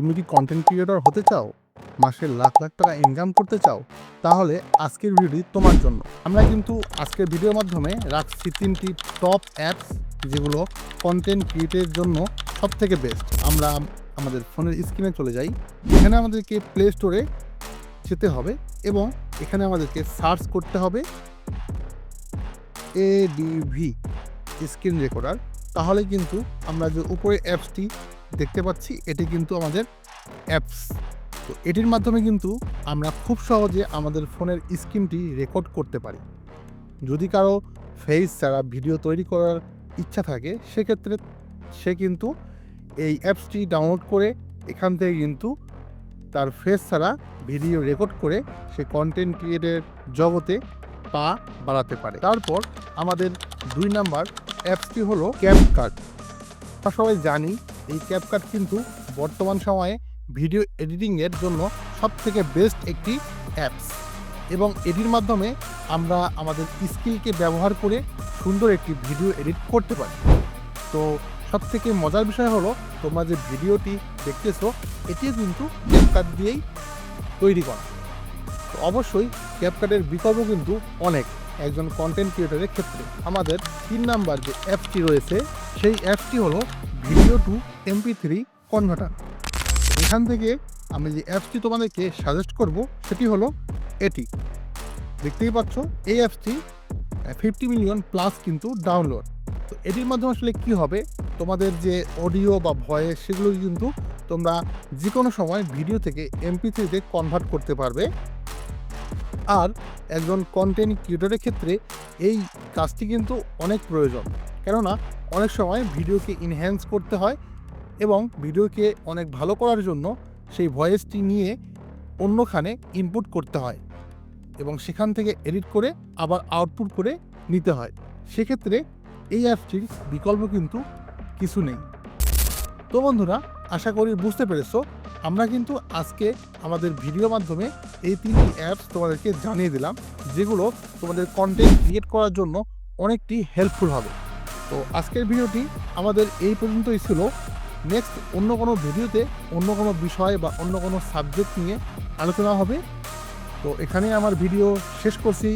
তুমি কি content creator হতে চাও? মাসে লাখ লাখ টাকা ইনকাম করতে চাও? তাহলে আজকের ভিডিওটি তোমার জন্য। আমরা কিন্তু আজকের ভিডিওর মাধ্যমে রাখছি তিনটি টপ অ্যাপস যেগুলো কন্টেন্ট ক্রিয়েটের জন্য সব থেকে বেস্ট আমরা আমাদের ফোনের স্ক্রিনে চলে যাই। এখানে আমাদেরকে প্লে স্টোরে যেতে হবে এবং এখানে আমাদেরকে সার্চ করতে হবে এডিভি স্ক্রিন রেকর্ডার তাহলে কিন্তু আমরা যে উপরে অ্যাপসটি দেখতে পাচ্ছি, এটি কিন্তু আমাদের অ্যাপস তো এটির মাধ্যমে কিন্তু আমরা খুব সহজে আমাদের ফোনের স্ক্রিনটি রেকর্ড করতে পারি। যদি কারও ফেস ছাড়া ভিডিও তৈরি করার ইচ্ছা থাকে, সেক্ষেত্রে সে কিন্তু এই অ্যাপসটি ডাউনলোড করে এখান থেকে কিন্তু তার ফেস ছাড়া ভিডিও রেকর্ড করে সে কন্টেন্ট ক্রিয়েটের জগতে পা বাড়াতে পারে। তারপর আমাদের দুই নাম্বার অ্যাপসটি হলো ক্যাপকাট আমরা সবাই জানি এই ক্যাপকাট কিন্তু বর্তমান সময়ে ভিডিও এডিটিংয়ের জন্য সব থেকে বেস্ট একটি অ্যাপস। এবং এটির মাধ্যমে আমরা আমাদের স্কিলকে ব্যবহার করে সুন্দর একটি ভিডিও এডিট করতে পারি। তো সব থেকে মজার বিষয় হলো, তোমরা যে ভিডিওটি দেখতেছো, এটিও কিন্তু ক্যাপকাট দিয়েই তৈরি করা। তো অবশ্যই ক্যাপকাটের বিকল্প কিন্তু অনেক একজন কন্টেন্ট ক্রিয়েটরের ক্ষেত্রে। আমাদের তিন নাম্বার যে অ্যাপটি রয়েছে, সেই অ্যাপটি হলো video to MP three converter. এখান থেকে আমি যে অ্যাপসটি তোমাদেরকে সাজেস্ট করব, সেটি হলো এটি। দেখতেই পাচ্ছ, এই অ্যাপসটি ফিফটি মিলিয়ন প্লাস কিন্তু ডাউনলোড তো এটির মাধ্যমে আসলে কি হবে? তোমাদের যে অডিও বা ভয়েস সেগুলো কিন্তু তোমরা যে কোনো সময় ভিডিও থেকে এমপি থ্রিতে কনভার্ট করতে পারবে। আর একজন কন্টেন্ট ক্রিয়েটরের ক্ষেত্রে এই কাজটি কিন্তু অনেক প্রয়োজন। কেননা, অনেক সময় ভিডিওকে ইনহ্যান্স করতে হয় এবং ভিডিওকে অনেক ভালো করার জন্য সেই ভয়েসটি নিয়ে অন্যখানে ইনপুট করতে হয় এবং সেখান থেকে এডিট করে আবার আউটপুট করে নিতে হয়। সেক্ষেত্রে এই অ্যাপটির বিকল্প কিন্তু কিছু নেই। তো বন্ধুরা, আশা করি বুঝতে পেরেছ, আমরা কিন্তু আজকে আমাদের ভিডিও মাধ্যমে এই তিনটি অ্যাপস তোমাদেরকে জানিয়ে দিলাম। যেগুলো তোমাদের কন্টেন্ট ক্রিয়েট করার জন্য অনেকটি হেল্পফুল হবে। তো আজকের ভিডিওটি আমাদের এই পর্যন্তই ছিল। নেক্সট অন্য কোনো ভিডিওতে অন্য কোনো বিষয় বা অন্য কোনো সাবজেক্ট নিয়ে আলোচনা হবে। তো এখানেই আমার ভিডিও শেষ করছি।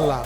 আল্লাহ।